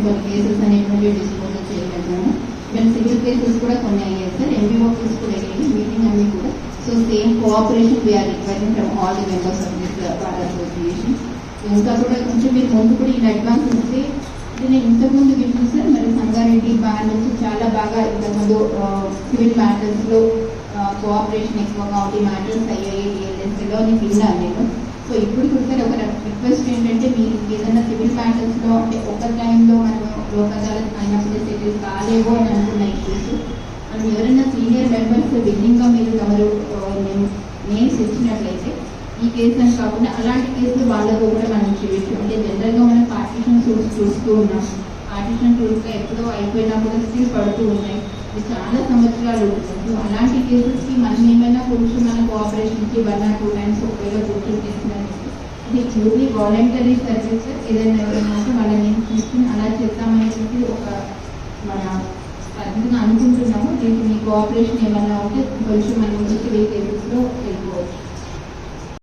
Seven four cases అనేటువంటి dispose చేయగలిగాము మేము సివిల్ కేసెస్ కూడా కొన్ని అయ్యాయి సార్. ఎంబీఓ కేసు కూడా అయ్యాయి. మీటింగ్ అన్ని కూడా. So same cooperation we are requiring from all the members of this bar association ఇంకా కూడా కొంచెం మీరు ముందు కూడా ఇలా అడ్వాన్స్ ఇస్తే నేను ఇంతకుముందు విన్నాను సార్. మరి సంగారెడ్డి బ్యానర్స్ చాలా బాగా ఇంతకుముందు సివిల్ మ్యాటర్స్లో కోఆపరేషన్ ఎక్కువగా ఉండి మ్యాటర్స్ అయ్యాయి. డిఎల్ఎస్లో అని విన్నాను నేను. సో ఇప్పుడు కూడా ఒక రిక్వెస్ట్ ఏంటంటే మీరు ఏదైనా సివిల్ మ్యాటర్స్లో అంటే ఒక మనం లోక్ అయినప్పుడు సెటిల్ కాలేవో అని అనుకున్న ఇష్యూస్ అండ్ ఎవరైనా సీనియర్ మెంబర్స్ విన్నింగ్ మీరు తమరు నేమ్స్ ఇచ్చినట్లయితే ఈ కేసు అని కాకుండా అలాంటి కేసులు వాళ్ళకు కూడా మనం చేయొచ్చు అంటే జనరల్గా మనం పార్టీషన్ సూట్స్ చూస్తూ ఉన్నాం. పార్టీషన్ సూట్స్ ఎప్పుడో అయిపోయినా కూడా స్టిల్ పడుతూ ఉన్నాయి. ఇది చాలా సంవత్సరాలు. సో అలాంటి కేసెస్కి మనం ఏమైనా కొంచెం మన కోఆపరేషన్కి వన్ ఆర్ టూ టైమ్స్ ఒకవేళ గుర్తు చేసినా ఇది ప్యూర్లీ వాలంటరీ సర్వీస్ ఏదైనా ఎవరైనా వాళ్ళని తీసుకుని మన అనుకుంటున్నాము దీనికి మీ కోఆపరేషన్ ఏమైనా ఉంటే కొంచెం మనం సివిల్ కేసెస్లో